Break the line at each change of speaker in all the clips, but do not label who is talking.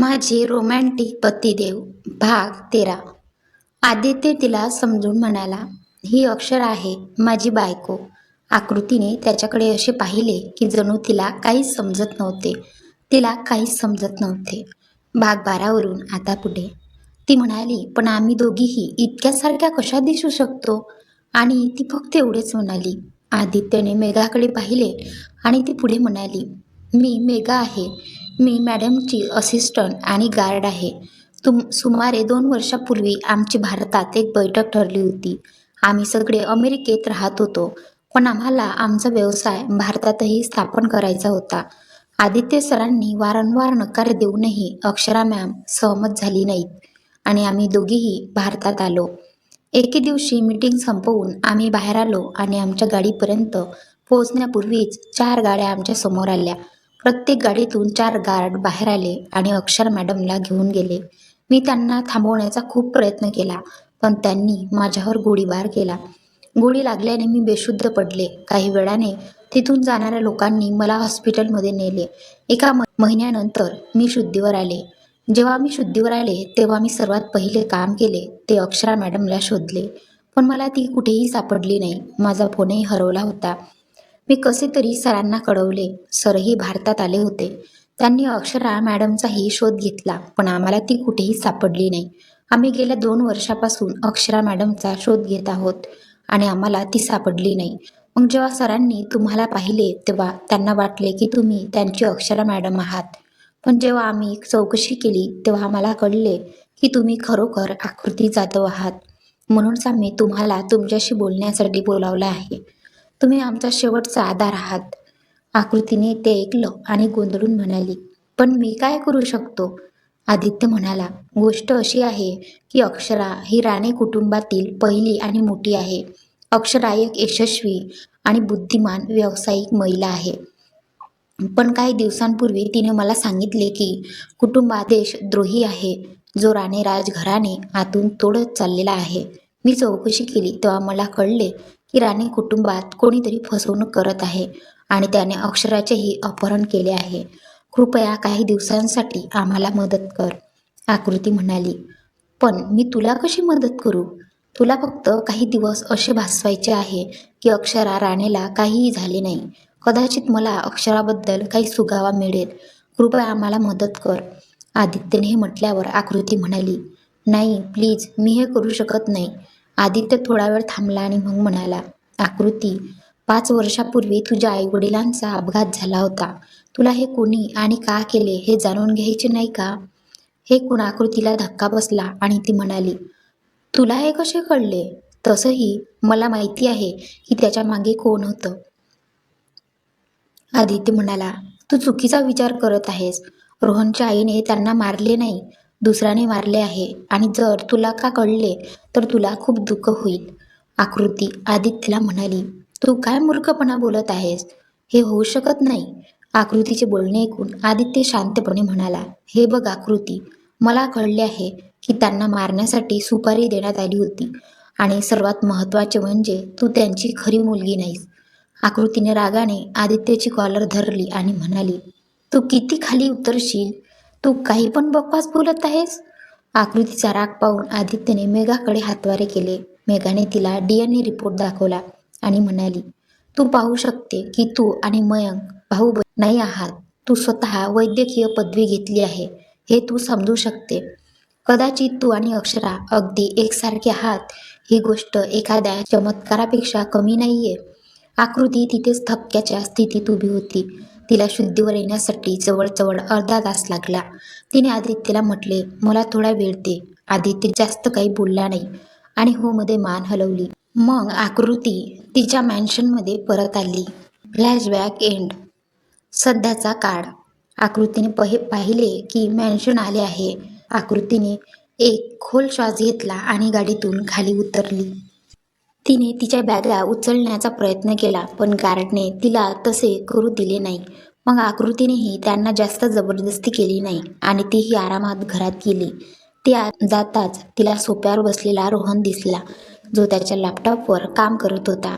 माझे रोमॅन्टिक पतिदेव भाग तेरा आदित्य तिला समजून म्हणाला ही अक्षर आहे माझी बायको आकृतीने त्याच्याकडे असे पाहिले की जणू तिला काहीच समजत नव्हते तिला काहीच समजत नव्हते भाग बारावरून आता पुढे ती म्हणाली पण आम्ही दोघीही इतक्यासारख्या कशा दिसू शकतो आणि ती फक्त एवढेच म्हणाली आदित्यने मेघाकडे पाहिले आणि ती पुढे म्हणाली मी मेघा आहे मी मॅडमची असिस्टंट आणि गार्ड आहे तुम सुमारे दोन वर्षापूर्वी आमची भारतात एक बैठक ठरली होती आम्ही सगळे अमेरिकेत राहत होतो पण आम्हाला आमचा व्यवसाय भारतातही स्थापन करायचा होता आदित्य सरांनी वारंवार नकार देऊनही अक्षरा मॅम सहमत झाली नाहीत आणि आम्ही दोघीही भारतात आलो एके दिवशी मीटिंग संपवून आम्ही बाहेर आलो आणि आमच्या गाडीपर्यंत पोहोचण्यापूर्वीच चार गाड्या आमच्या समोर आल्या प्रत्येक गाडीतून चार गार्ड बाहेर आले आणि अक्षर मॅडमला घेऊन गेले मी त्यांना थांबवण्याचा खूप प्रयत्न केला पण त्यांनी माझ्यावर गोळीबार केला गोळी लागल्याने मी बेशुद्ध पडले काही वेळाने तिथून जाणाऱ्या लोकांनी मला हॉस्पिटलमध्ये नेले एका महिन्यानंतर मी शुद्धीवर आले जेव्हा मी शुद्धीवर आले तेव्हा मी सर्वात पहिले काम केले ते अक्षरा मॅडमला शोधले पण मला ती कुठेही सापडली नाही माझा फोनही हरवला होता मी कसे तरी सरांना कळवले सरही भारतात आले होते त्यांनी अक्षरा मॅडमचाही शोध घेतला पण आम्हाला ती कुठेही सापडली नाही आम्ही गेल्या दोन वर्षापासून अक्षरा मॅडमचा शोध घेत आहोत आणि आम्हाला ती सापडली नाही मग जेव्हा सरांनी तुम्हाला पाहिले तेव्हा त्यांना वाटले की तुम्ही त्यांची अक्षरा मॅडम आहात पण जेव्हा आम्ही चौकशी केली तेव्हा आम्हाला कळले की तुम्ही खरोखर आकृती जाधव आहात म्हणूनच आम्ही तुम्हाला तुमच्याशी बोलण्यासाठी बोलावलं आहे तुम्ही आमचा शेवटचा आधार आहात आकृतीने ते ऐकलं आणि गोंधळून म्हणाली पण मी काय करू शकतो आदित्य म्हणाला गोष्ट अशी आहे की अक्षरा ही राणे कुटुंबातील पहिली आणि मोठी आहे अक्षरा एक यशस्वी आणि बुद्धिमान व्यावसायिक महिला आहे पण काही दिवसांपूर्वी तिने मला सांगितले की कुटुंबादेश द्रोही आहे जो राणे राजघराने आतून तोडत चाललेला आहे मी चौकशी केली तेव्हा मला कळले की राणे कुटुंबात कोणीतरी फसवणूक करत आहे आणि त्याने अक्षराचेही अपहरण केले आहे कृपया काही दिवसांसाठी आम्हाला मदत कर आकृती म्हणाली पण मी तुला कशी मदत करू तुला फक्त काही दिवस असे भासवायचे आहे की अक्षरा राणेला काहीही झाले नाही कदाचित मला अक्षराबद्दल काही सुगावा मिळेल कृपया आम्हाला मदत कर आदित्यने हे म्हटल्यावर आकृती म्हणाली नाही प्लीज मी हे करू शकत नाही आदित्य थोडा वेळ थांबला आणि मग म्हणाला आकृती पाच वर्षापूर्वी तुझ्या आईवडिलांचा अपघात झाला होता तुला हे कोणी आणि का केले हे जाणून घ्यायचे नाही का हे कुण आकृतीला धक्का बसला आणि ती म्हणाली तुला हे कसे कळले तसंही मला माहिती आहे की त्याच्या मागे कोण होतं आदित्य म्हणाला तू चुकीचा विचार करत आहेस रोहनच्या आईने त्यांना मारले नाही दुसऱ्याने मारले आहे आणि जर तुला का कळले तर तुला खूप दुःख होईल आकृती आदित्यला म्हणाली तू काय मूर्खपणा बोलत आहेस हे होऊ शकत नाही आकृतीचे बोलणे ऐकून आदित्य शांतपणे म्हणाला हे बघ आकृती मला कळले आहे की त्यांना मारण्यासाठी सुपारी देण्यात आली होती आणि सर्वात महत्त्वाचे म्हणजे तू त्यांची खरी मुलगी नाहीस आकृतीने रागाने आदित्यची कॉलर धरली आणि म्हणाली तू किती खाली उतरशील तू काही पण बकवास बोलत आहेस आकृतीचा राग पाहून आदित्यने मेघाकडे हातवारे केले मेघाने तिला डी एन ए रिपोर्ट दाखवला आणि म्हणाली तू पाहू शकते की तू आणि मयंक भाऊ नाही आहात तू स्वतः वैद्यकीय पदवी घेतली आहे हे तू समजू शकते कदाचित तू आणि अक्षरा अगदी एकसारखे आहात ही गोष्ट एखाद्या चमत्कारापेक्षा कमी नाहीये आकृती तिथेच थक्क्याच्या स्थितीत उभी होती तिला शुद्धीवर येण्यासाठी जवळजवळ अर्धा तास लागला तिने आदित्यला म्हटले मला थोडा वेळ दे आदित्य जास्त काही बोलला नाही आणि हो मध्ये मान हलवली मग आकृती तिच्या मॅन्शनमध्ये परत आली फ्लॅशबॅक एंड सध्याचा काळ आकृतीने पहि पाहिले की मॅन्शन आले आहे आकृतीने एक खोल श्वास घेतला आणि गाडीतून खाली उतरली तिने तिच्या बॅगला उचलण्याचा प्रयत्न केला पण गार्डने तिला तसे करू दिले नाही मग आकृतीनेही त्यांना जास्त जबरदस्ती केली नाही आणि तीही आरामात घरात गेली त्या जाताच तिला सोप्यावर बसलेला रोहन दिसला जो त्याच्या लॅपटॉपवर काम करत होता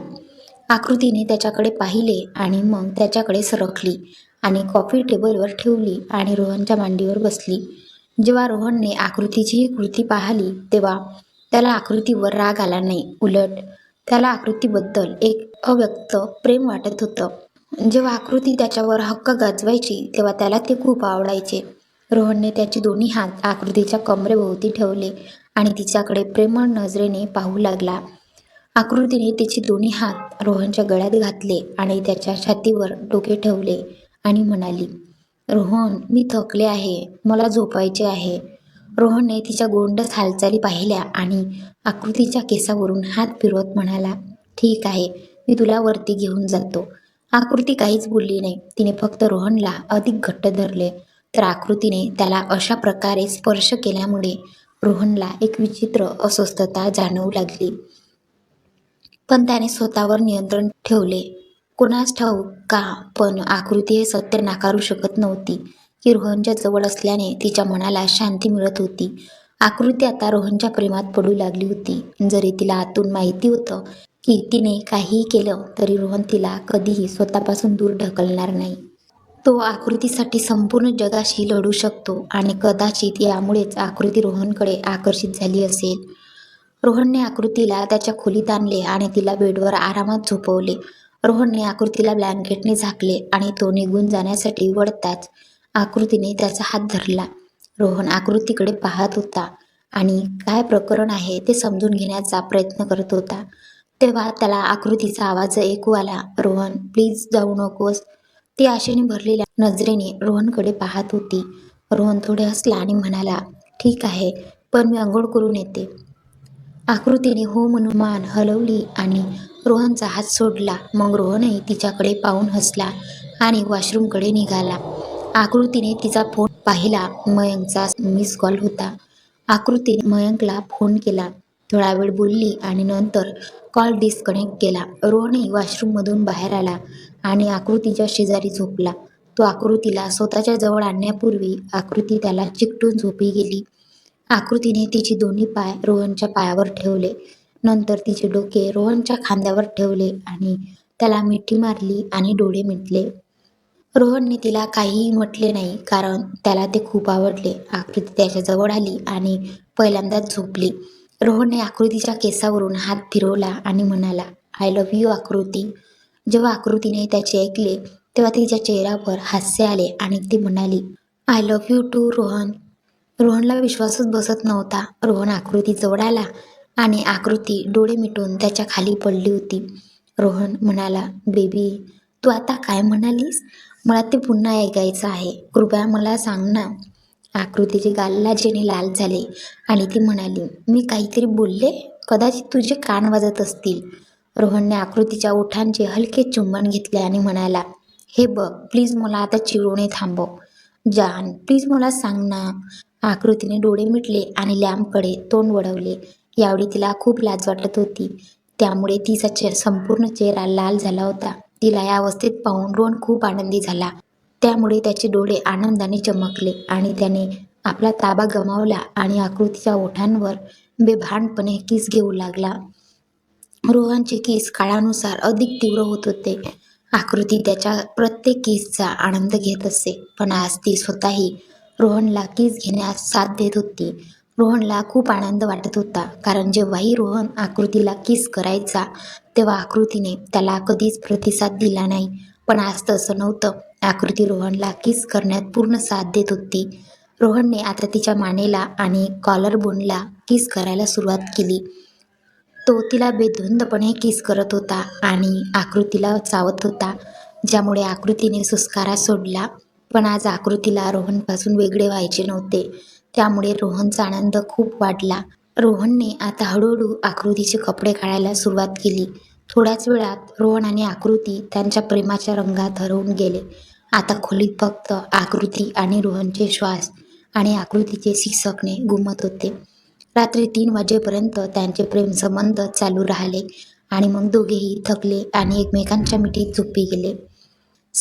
आकृतीने त्याच्याकडे पाहिले आणि मग त्याच्याकडे सरकली आणि कॉफी टेबलवर ठेवली आणि रोहनच्या मांडीवर बसली जेव्हा रोहनने आकृतीची कृती पाहिली तेव्हा त्याला आकृतीवर राग आला नाही उलट त्याला आकृतीबद्दल एक अव्यक्त प्रेम वाटत होतं जेव्हा आकृती त्याच्यावर हक्क गाजवायची तेव्हा त्याला ते खूप आवडायचे रोहनने त्याचे दोन्ही हात आकृतीच्या कमरेभोवती ठेवले आणि तिच्याकडे प्रेमळ नजरेने पाहू लागला आकृतीने तिचे दोन्ही हात रोहनच्या गळ्यात घातले आणि त्याच्या छातीवर डोके ठेवले आणि म्हणाली रोहन मी थकले आहे मला झोपायचे आहे रोहनने तिच्या गोंडस हालचाली पाहिल्या आणि आकृतीच्या केसावरून हात फिरवत म्हणाला ठीक आहे मी तुला वरती घेऊन जातो आकृती काहीच बोलली नाही तिने फक्त रोहनला अधिक घट्ट धरले तर आकृतीने त्याला अशा प्रकारे स्पर्श केल्यामुळे रोहनला एक विचित्र अस्वस्थता जाणवू लागली पण त्याने स्वतःवर नियंत्रण ठेवले कोणास ठाऊ का पण आकृती हे सत्य नाकारू शकत नव्हती ही रोहनच्या जवळ असल्याने तिच्या मनाला शांती मिळत होती आकृती आता रोहनच्या प्रेमात पडू लागली होती जरी तिला आतून माहिती होतं की तिने काहीही केलं तरी रोहन तिला कधीही स्वतःपासून दूर ढकलणार नाही तो आकृतीसाठी संपूर्ण जगाशी लढू शकतो आणि कदाचित यामुळेच आकृती रोहनकडे आकर्षित झाली असेल रोहनने आकृतीला त्याच्या खोलीत आणले आणि तिला बेडवर आरामात झोपवले रोहनने आकृतीला ब्लँकेटने झाकले आणि तो निघून जाण्यासाठी वळताच आकृतीने त्याचा हात धरला रोहन आकृतीकडे पाहत होता आणि काय प्रकरण आहे ते समजून घेण्याचा प्रयत्न करत होता तेव्हा त्याला आकृतीचा आवाज ऐकू आला रोहन प्लीज जाऊ नकोस ती आशेने भरलेल्या नजरेने रोहनकडे पाहत होती रोहन थोडे हसला आणि म्हणाला ठीक आहे पण मी आंघोळ करून येते आकृतीने हो म्हणून मान हलवली आणि रोहनचा हात सोडला मग रोहनही तिच्याकडे पाहून हसला आणि वॉशरूमकडे निघाला आकृतीने तिचा फोन पाहिला मयंकचा मिस कॉल होता आकृतीने मयंकला फोन केला थोडा वेळ बोलली आणि नंतर कॉल डिस्कनेक्ट केला रोहनही वॉशरूममधून बाहेर आला आणि आकृतीच्या शेजारी झोपला तो आकृतीला स्वतःच्या जवळ आणण्यापूर्वी आकृती त्याला चिकटून झोपी गेली आकृतीने तिची दोन्ही पाय रोहनच्या पायावर ठेवले नंतर तिचे डोके रोहनच्या खांद्यावर ठेवले आणि त्याला मिठी मारली आणि डोळे मिटले रोहनने तिला काहीही म्हटले नाही कारण त्याला ते खूप आवडले आकृती त्याच्याजवळ आली आणि पहिल्यांदाच झोपली रोहनने आकृतीच्या केसावरून हात फिरवला आणि म्हणाला आय लव्ह यू आकृती जेव्हा आकृतीने त्याचे ऐकले तेव्हा तिच्या चेहऱ्यावर हास्य आले आणि ती म्हणाली I love you too Rohan रोहनला विश्वासच बसत नव्हता रोहन आकृती जवळ आला आणि आकृती डोळे मिटून त्याच्या खाली पडली होती रोहन म्हणाला बेबी तू आता काय म्हणालीस मला ते पुन्हा ऐकायचं आहे कृपया मला सांग ना आकृतीचे गाल्लाजीने जेने लाल झाले आणि ती म्हणाली मी काहीतरी बोलले कदाचित तुझे कान वाजत असतील रोहनने आकृतीच्या ओठांचे हलके चुंबन घेतले आणि म्हणाला हे बघ प्लीज मला आता चिरवणे थांबव जान प्लीज मला सांग ना आकृतीने डोळे मिटले आणि लॅम्पकडे तोंड वळवले यावेळी तिला खूप लाज वाटत होती त्यामुळे तिचा चेहरा संपूर्ण चेहरा लाल झाला होता तिला या अवस्थेत पाहून रोहन खूप आनंदी झाला त्यामुळे त्याचे डोळे आनंदाने चमकले आणि त्याने आपला ताबा गमावला आणि आकृतीच्या ओठांवर बेभानपणे किस घेऊ लागला रोहनचे किस काळानुसार अधिक तीव्र होत होते आकृती त्याच्या प्रत्येक किसचा आनंद घेत असे पण आज ती स्वतःही रोहनला किस घेण्यास साथ देत होती रोहनला खूप आनंद वाटत होता कारण जेव्हाही रोहन आकृतीला किस करायचा तेव्हा आकृतीने त्याला कधीच प्रतिसाद दिला नाही पण आज तसं नव्हतं आकृती रोहनला किस करण्यात पूर्ण साथ देत होती रोहनने आता तिच्या मानेला आणि कॉलर बोनला किस करायला सुरुवात केली तो तिला बेधुंदपणे किस करत होता आणि आकृतीला चावत होता ज्यामुळे आकृतीने सुस्कारा सोडला पण आज आकृतीला रोहनपासून वेगळे व्हायचे नव्हते त्यामुळे रोहनचा आनंद खूप वाढला रोहनने आता हळूहळू आकृतीचे कपडे काढायला सुरुवात केली थोड्याच वेळात रोहन आणि आकृती त्यांच्या प्रेमाच्या रंगात हरवून गेले आता खोलीत फक्त आकृती आणि रोहनचे श्वास आणि आकृतीचे शिक्षकने गुमत होते रात्री तीन वाजेपर्यंत त्यांचे प्रेमसंबंध चालू राहिले आणि मग दोघेही थकले आणि एकमेकांच्या मिठीत झोपी गेले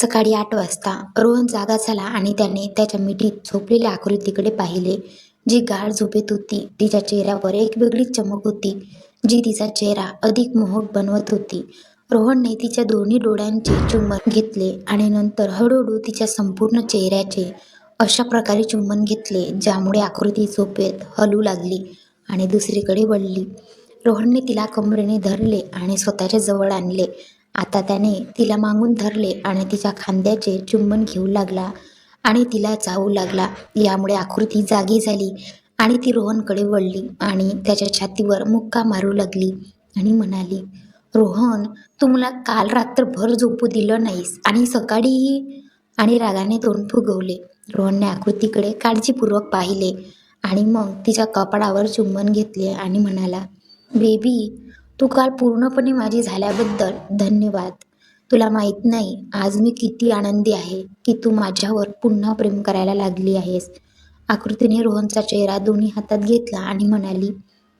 सकाळी आठ वाजता रोहन जागा झाला आणि त्याने त्याच्या मिठीत झोपलेल्या आकृतीकडे पाहिले जी गाढ झोपेत होती तिच्या चेहऱ्यावर एक वेगळीच चमक होती जी तिचा चेहरा अधिक मोहक बनवत होती रोहनने तिच्या दोन्ही डोळ्यांचे चुंबन घेतले आणि नंतर हळूहळू तिच्या संपूर्ण चेहऱ्याचे अशा प्रकारे चुंबन घेतले ज्यामुळे आकृती झोपेत हलू लागली आणि दुसरीकडे वळली रोहनने तिला कमरेने धरले आणि स्वतःच्या जवळ आणले आता त्याने तिला मागून धरले आणि तिच्या खांद्याचे चुंबन घेऊ लागला आणि तिला चावू लागला यामुळे आकृती जागी झाली आणि ती रोहनकडे वळली आणि त्याच्या छातीवर मुक्का मारू लागली आणि म्हणाली रोहन तू मला काल रात्रभर झोपू दिलं नाहीस आणि सकाळीही आणि रागाने तोंड फुगवले रोहनने आकृतीकडे काळजीपूर्वक पाहिले आणि मग तिच्या कपाळावर चुंबन घेतले आणि म्हणाला बेबी तू काल पूर्णपणे माझी झाल्याबद्दल धन्यवाद तुला माहीत नाही आज मी किती आनंदी आहे की तू माझ्यावर पुन्हा प्रेम करायला लागली आहेस आकृतीने रोहनचा चेहरा दोन्ही हातात घेतला आणि म्हणाली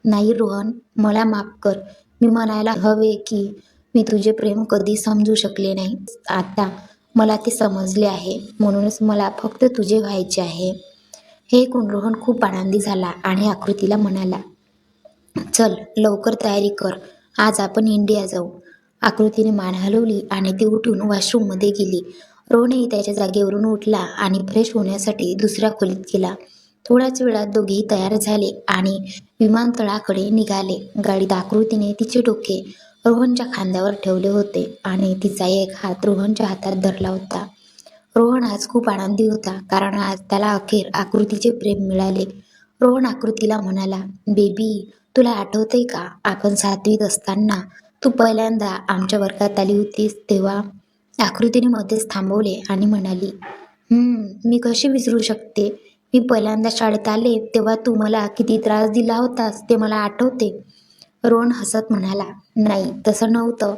नाही रोहन मला माफ कर मी म्हणायला हवे की मी तुझे प्रेम कधी समजू शकले नाही आता मला ते समजले आहे म्हणूनच मला फक्त तुझे व्हायचे आहे हे ऐकून रोहन खूप आनंदी झाला आणि आकृतीला म्हणाला चल लवकर तयारी कर आज आपण इंडिया जाऊ आकृतीने मान हलवली आणि ती उठून वॉशरूममध्ये गेली रोहनही त्याच्या जागेवरून उठला आणि फ्रेश होण्यासाठी दुसऱ्या खोलीत गेला थोड्याच वेळात दोघेही तयार झाले आणि विमानतळाकडे निघाले गाडीत आकृतीने तिचे डोके रोहनच्या खांद्यावर ठेवले होते आणि तिचा एक हात रोहनच्या हातात धरला होता रोहन आज खूप आनंदी होता कारण आज त्याला अखेर आकृतीचे प्रेम मिळाले रोहन आकृतीला म्हणाला बेबी तुला आठवतंय का आपण सातवीत असताना तू पहिल्यांदा आमच्या वर्गात आली होतीस तेव्हा आकृतीने मध्येच थांबवले आणि म्हणाली मी कशी विसरू शकते मी पहिल्यांदा शाळेत आले तेव्हा तू मला किती त्रास दिला होतास ते मला आठवते रोण हसत म्हणाला नाही तसं नव्हतं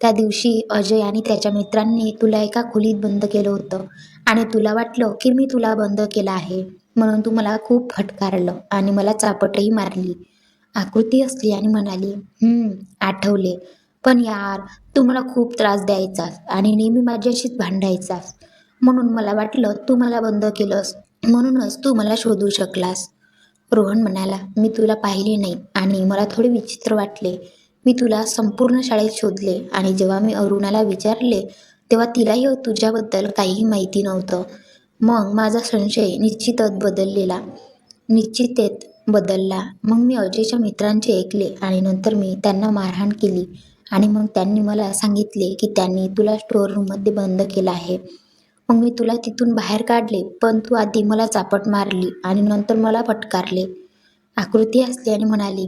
त्या दिवशी अजय आणि त्याच्या मित्रांनी तुला एका खोलीत बंद केलं होतं आणि तुला वाटलं की मी तुला बंद केलं आहे म्हणून तू मला खूप फटकारलं आणि मला चापटही मारली आकृती असली आणि म्हणाली आठवले पण यार तू मला खूप त्रास द्यायचास आणि नेहमी माझ्याशीच भांडायचास म्हणून मला वाटलं तू मला बंद केलंस म्हणूनच तू मला शोधू शकलास रोहन म्हणाला मी तुला पाहिले नाही आणि मला थोडे विचित्र वाटले मी तुला संपूर्ण शाळेत शोधले आणि जेव्हा मी अरुणाला विचारले तेव्हा तिलाही तुझ्याबद्दल काहीही माहिती नव्हतं मग माझा संशय निश्चितच बदललेला निश्चितेत बदलला मग मी अजयच्या मित्रांचे ऐकले आणि नंतर मी त्यांना मारहाण केली आणि मग त्यांनी मला सांगितले की त्यांनी तुला स्टोअर रूममध्ये बंद केलं आहे मग मी तुला तिथून बाहेर काढले पण तू आधी मला चापट मारली आणि नंतर मला फटकारले आकृती असली आणि म्हणाली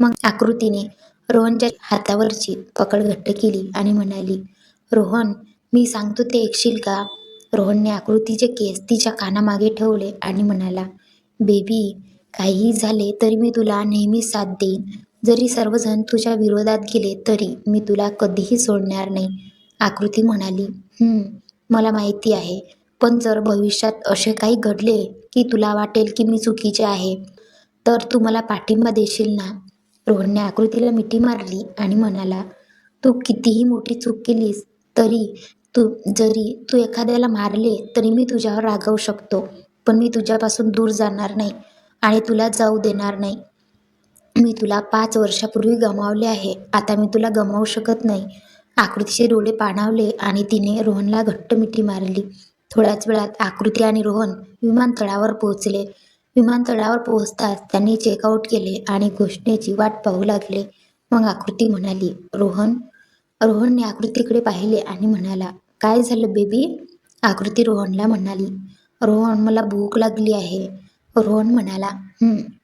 मग आकृतीने रोहनच्या हातावरची पकड घट्ट केली आणि म्हणाली रोहन मी सांगतो ते ऐकशील का रोहनने आकृतीचे केस तिच्या कानामागे ठेवले आणि म्हणाला बेबी काहीही झाले तरी मी तुला नेहमी साथ देईन जरी सर्वजण तुझ्या विरोधात गेले तरी मी तुला कधीही सोडणार नाही आकृती म्हणाली मला माहिती आहे पण जर भविष्यात असे काही घडले की तुला वाटेल की मी चुकीचे आहे तर तू मला पाठिंबा देशील ना रोहनने आकृतीला मिठी मारली आणि म्हणाला तू कितीही मोठी चूक केलीस तरी तू जरी तू एखाद्याला मारले तरी मी तुझ्यावर रागवू शकतो पण मी तुझ्यापासून दूर जाणार नाही आणि तुला जाऊ देणार नाही मी तुला पाच वर्षापूर्वी गमावले आहे आता मी तुला गमावू शकत नाही आकृतीचे डोळे पाणावले आणि तिने रोहनला घट्ट मिठी मारली थोड्याच वेळात आकृती आणि रोहन विमानतळावर पोहोचले विमानतळावर पोहोचताच त्यांनी चेकआउट केले आणि घोषणेची वाट पाहू लागले मग आकृती म्हणाली रोहन रोहनने आकृतीकडे पाहिले आणि म्हणाला काय झालं बेबी आकृती रोहनला म्हणाली रोहन मला भूक लागली आहे रोहन म्हणाला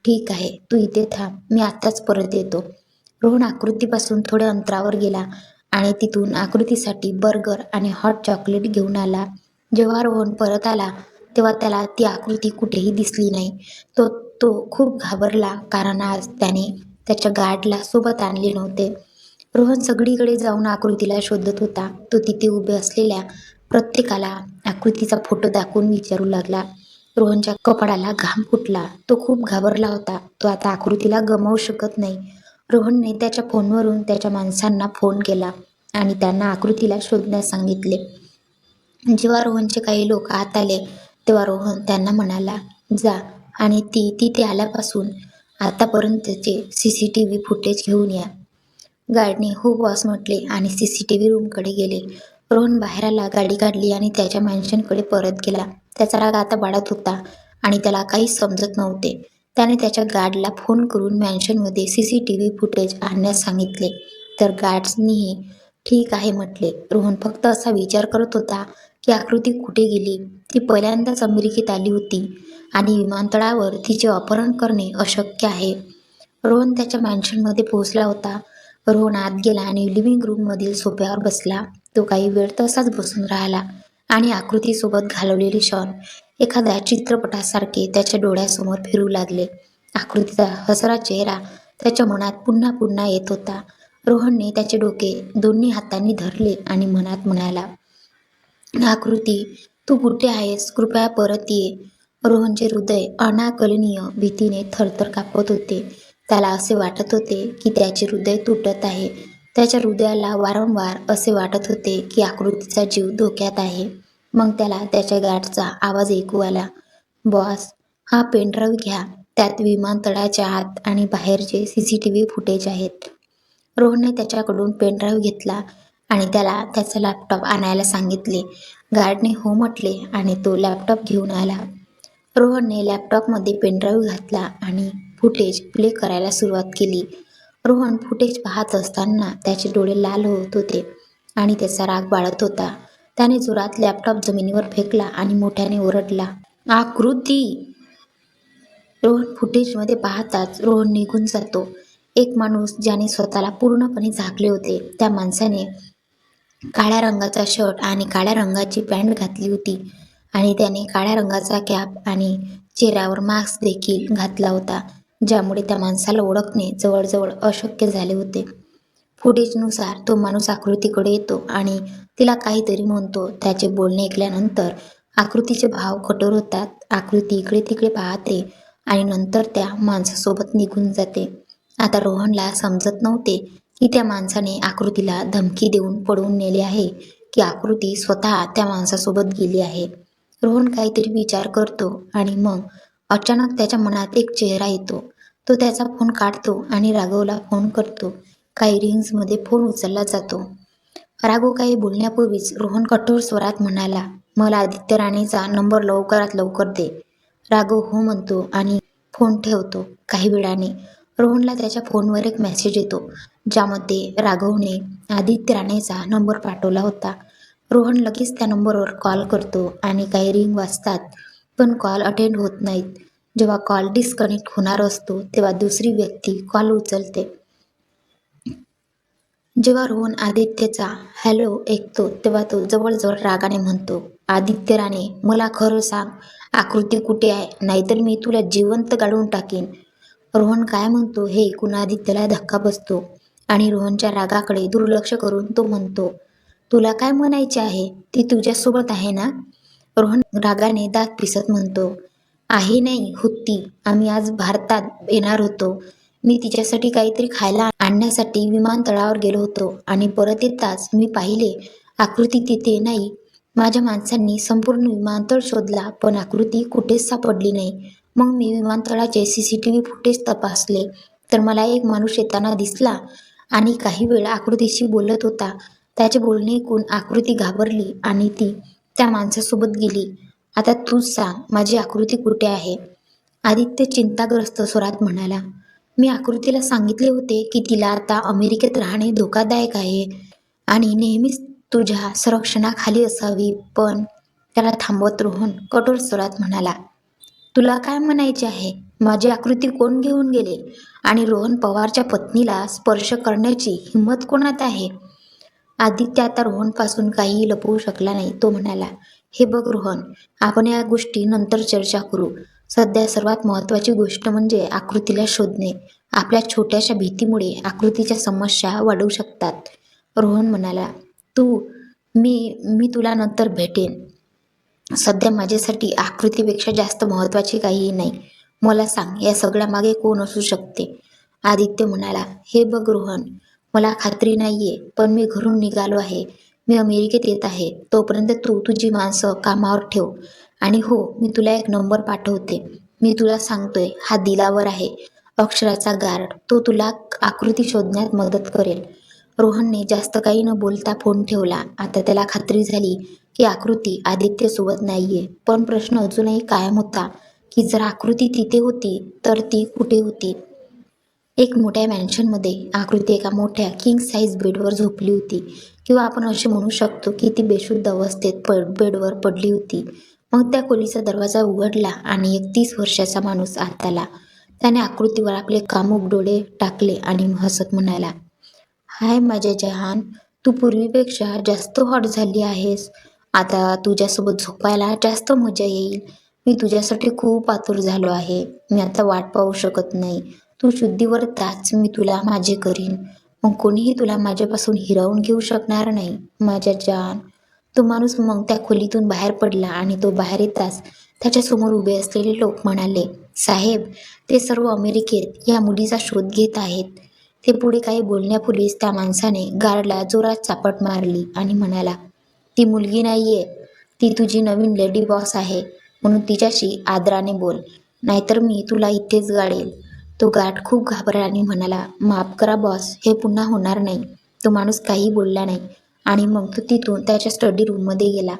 ठीक आहे तू इथे थांब मी आत्ताच परत येतो रोहन आकृतीपासून थोड्या अंतरावर गेला आणि तिथून आकृतीसाठी बर्गर आणि हॉट चॉकलेट घेऊन आला जेव्हा रोहन परत आला तेव्हा त्याला ती आकृती कुठेही दिसली नाही तो तो खूप घाबरला कारण आज त्याने त्याच्या गार्डला सोबत आणले नव्हते रोहन सगळीकडे जाऊन आकृतीला शोधत होता तो तिथे उभे असलेल्या प्रत्येकाला आकृतीचा फोटो दाखवून विचारू लागला रोहनच्या कपाळाला घाम फुटला तो खूप घाबरला होता तो आता आकृतीला गमावू शकत नाही रोहनने त्याच्या फोनवरून त्याच्या माणसांना फोन केला आणि त्यांना आकृतीला शोधण्यास सांगितले जेव्हा रोहनचे काही लोक आत आले तेव्हा रोहन त्यांना म्हणाला जा आणि ती तिथे आल्यापासून आतापर्यंतचे C C T V footage घेऊन या गार्डने हो बॉस म्हटले आणि सी सी टी व्ही रूमकडे गेले रोहन बाहेर आला गाडी काढली आणि त्याच्या मॅन्शनकडे परत गेला त्याचा राग आता वाढत होता आणि त्याला काही समजत नव्हते त्याने त्याच्या गार्डला फोन करून मॅन्शनमध्ये C C T V footage आणण्यास सांगितले तर गार्ड्सनीही ठीक आहे म्हटले रोहन फक्त असा विचार करत होता की आकृती कुठे गेली ती पहिल्यांदाच अमेरिकेत आली होती आणि विमानतळावर तिचे अपहरण करणे अशक्य आहे रोहन त्याच्या मॅन्शनमध्ये पोहोचला होता रोहन आत गेला आणि लिव्हिंग रूममधील सोफ्यावर बसला तो काही वेळ तसाच बसून राहिला आणि आकृतीसोबत घालवलेली क्षण एखाद्या चित्रपटासारखे त्याच्या डोळ्यासमोर फिरू लागले आकृतीचा हसरा चेहरा त्याच्या मनात पुन्हा पुन्हा येत होता रोहनने त्याचे डोके दोन्ही हातांनी धरले आणि मनात म्हणाला आकृती तू कुठे आहेस कृपया परत ये रोहनचे हृदय अनाकलनीय भीतीने थरथर कापत होते त्याला असे वाटत होते की त्याचे हृदय तुटत आहे त्याच्या हृदयाला वारंवार असे वाटत होते की आकृतीचा जीव धोक्यात आहे मग त्याला त्याच्या गार्डचा आवाज ऐकू आला बॉस हा पेनड्राईव्ह घ्या त्यात विमानतळाच्या आत आणि बाहेरचे C C T V footage आहेत रोहनने त्याच्याकडून पेनड्राईव्ह घेतला आणि त्याला त्याचा लॅपटॉप आणायला सांगितले गार्डने हो म्हटले आणि तो लॅपटॉप घेऊन आला रोहनने लॅपटॉपमध्ये पेनड्राईव्ह घातला आणि फुटेज प्ले करायला सुरुवात केली रोहन फुटेज पाहत असताना त्याचे डोळे लाल होत होते आणि त्याचा राग बाळत होता त्याने जोरात लॅपटॉप जमिनीवर फेकला आणि मोठ्याने ओरडला आकृती रोहन फुटेजमध्ये पाहताच रोहन निघून जातो एक माणूस ज्याने स्वतःला पूर्णपणे झाकले होते त्या माणसाने काळ्या रंगाचा शर्ट आणि काळ्या रंगाची पॅन्ट घातली होती आणि त्याने काळ्या रंगाचा कॅप आणि चेहऱ्यावर मास्क देखील घातला होता ज्यामुळे त्या माणसाला ओळखणे जवळजवळ अशक्य झाले होते फुटेजनुसार तो माणूस आकृतीकडे येतो आणि तिला काहीतरी म्हणतो त्याचे बोलणे ऐकल्यानंतर आकृतीचे भाव कठोर होतात आकृती इकडे तिकडे पाहते आणि नंतर त्या माणसासोबत निघून जाते आता रोहनला समजत नव्हते की त्या माणसाने आकृतीला धमकी देऊन पडवून नेले आहे की आकृती स्वतः त्या माणसासोबत गेली आहे रोहन काहीतरी विचार करतो आणि मग अचानक त्याच्या मनात एक चेहरा येतो तो त्याचा फोन काढतो आणि राघवला फोन करतो काही रिंग्समध्ये फोन उचलला जातो राघव काही बोलण्यापूर्वीच रोहन कठोर स्वरात म्हणाला मला आदित्य राणेचा नंबर लवकरात लवकर दे राघव हो म्हणतो आणि फोन ठेवतो काही वेळाने रोहनला त्याच्या फोनवर एक मेसेज येतो ज्यामध्ये राघवने आदित्य राणेचा नंबर पाठवला होता रोहन लगेच त्या नंबरवर कॉल करतो आणि काही रिंग वाजतात पण कॉल अटेंड होत नाहीत जेव्हा कॉल डिस्कनेक्ट होणार असतो तेव्हा दुसरी व्यक्ती कॉल उचलते जेव्हा रोहन आदित्यचा हॅलो ऐकतो तेव्हा तो जवळजवळ रागाने म्हणतो आदित्य राणे मला खरं सांग आकृती कुठे आहे नाहीतर मी तुला जिवंत गाडून टाकेन रोहन काय म्हणतो हे ऐकून आदित्यला धक्का बसतो आणि रोहनच्या रागाकडे दुर्लक्ष करून तो म्हणतो तुला काय म्हणायचे आहे ती तुझ्यासोबत आहे ना रोहन रागाने दात पिसत म्हणतो आहे नाही होती आम्ही आज भारतात येणार होतो मी तिच्यासाठी काहीतरी खायला आणण्यासाठी विमानतळावर गेलो होतो आणि परत येताच मी पाहिले आकृती तिथे नाही माझ्या माणसांनी संपूर्ण विमानतळ शोधला पण आकृती कुठेच सापडली नाही मग मी विमानतळाचे C C T V footage तपासले तर मला एक माणूस येताना दिसला आणि काही वेळ आकृतीशी बोलत होता त्याचे बोलणे ऐकून आकृती घाबरली आणि ती त्या माणसासोबत गेली आता तूच सांग माझी आकृती कुठे आहे आदित्य चिंताग्रस्त स्वरात म्हणाला मी आकृतीला सांगितले होते की तिला आता अमेरिकेत राहणे धोकादायक आहे आणि नेहमीच तुझ्या संरक्षणाखाली असावी पण त्याला थांबवत रोहन कठोर स्वरात म्हणाला तुला काय म्हणायचे आहे माझी आकृती कोण घेऊन गेले आणि रोहन पवारच्या पत्नीला स्पर्श करण्याची हिंमत कोणात आहे आदित्य आता रोहनपासून काहीही लपवू शकला नाही तो म्हणाला हे बघ रोहन आपण या गोष्टी नंतर चर्चा करू सध्या सर्वात महत्त्वाची गोष्ट म्हणजे आकृतीला शोधणे आपल्या छोट्याशा भीतीमुळे आकृतीच्या समस्या वाढवू शकतात रोहन म्हणाला तू मी मी तुला नंतर भेटेन सध्या माझ्यासाठी आकृतीपेक्षा जास्त महत्त्वाची काहीही नाही मला सांग या सगळ्या मागे कोण असू शकते आदित्य म्हणाला हे बघ रोहन मला खात्री नाहीये पण मी घरून निघालो आहे मी अमेरिकेत येत आहे तोपर्यंत तू तुझी माणसं कामावर ठेव आणि हो मी तुला एक नंबर पाठवते मी तुला सांगतोय हा दिलावर आहे अक्षराचा गार्ड तो तुला आकृती शोधण्यात मदत करेल रोहनने जास्त काही न बोलता फोन ठेवला आता त्याला खात्री झाली की आकृती आदित्यसोबत नाही आहे पण प्रश्न अजूनही कायम होता की जर आकृती तिथे होती तर ती कुठे होती एक मोठ्या मॅन्शनमध्ये आकृती एका मोठ्या किंग साईज बेडवर झोपली होती किंवा आपण असे म्हणू शकतो की ती बेशुद्ध अवस्थेत प बेडवर पडली होती मग त्या खोलीचा दरवाजा उघडला आणि एक तीस वर्षाचा माणूस आत आला त्याने आकृतीवर आपले कामूक डोळे टाकले आणि हसत म्हणाला हाय माझ्या जहान तू पूर्वीपेक्षा जास्त हॉट झाली आहेस आता तुझ्यासोबत झोपायला जास्त मजा येईल मी तुझ्यासाठी खूप आतुर झालो आहे मी आता वाट पाहू शकत नाही तू शुद्धीवर त्याच मी तुला माझे करीन मग कोणीही तुला माझ्यापासून हिरावून घेऊ शकणार नाही माझ्या जान तो माणूस मग त्या खोलीतून बाहेर पडला आणि तो बाहेर येताच त्याच्यासमोर उभे असलेले लोक म्हणाले साहेब ते सर्व अमेरिकेत या मुलीचा शोध घेत आहेत ते पुढे काही बोलण्यापूर्वीच त्या माणसाने गार्डला जोरात चापट मारली आणि म्हणाला ती मुलगी नाहीये ती तुझी नवीन लेडी बॉस आहे म्हणून तिच्याशी आदराने बोल नाहीतर मी तुला इथेच गाडेल तो गाठ खूप घाबरला आणि म्हणाला माफ करा बॉस हे पुन्हा होणार नाही तो माणूस काही बोलला नाही आणि मग तो तिथून त्याच्या स्टडी रूममध्ये गेला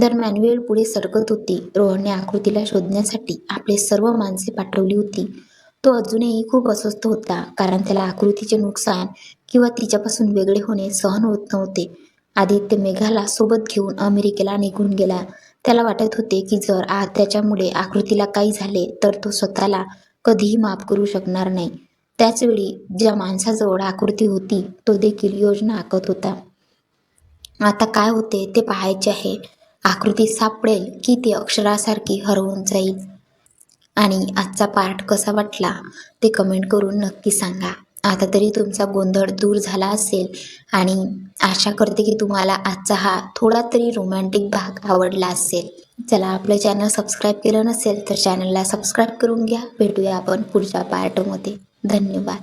दरम्यान वेळ पुढे सरकत होती रोहनने आकृतीला शोधण्यासाठी आपले सर्व माणसे पाठवली होती तो अजूनही खूप अस्वस्थ होता कारण त्याला आकृतीचे नुकसान किंवा तिच्यापासून वेगळे होणे सहन होत नव्हते आदित्य मेघाला सोबत घेऊन अमेरिकेला निघून गेला त्याला वाटत होते की जर आ त्याच्यामुळे आकृतीला काही झाले तर तो स्वतःला कधीही माफ करू शकणार नाही त्याचवेळी ज्या माणसाजवळ आकृती होती तो देखील योजना आखत होता आता काय होते ते पाहायचे आहे आकृती सापडेल की ती अक्षरासारखी हरवून जाईल आणि आजचा पाठ कसा वाटला ते कमेंट करून नक्की सांगा आता तरी तुमचा गोंधळ दूर झाला असेल आणि आशा करते की तुम्हाला आजचा हा थोडा तरी रोमॅन्टिक भाग आवडला असेल चला आपलं चॅनल सबस्क्राईब केलं नसेल तर चॅनलला सबस्क्राईब करून घ्या भेटूया आपण पुढच्या पार्टमध्ये धन्यवाद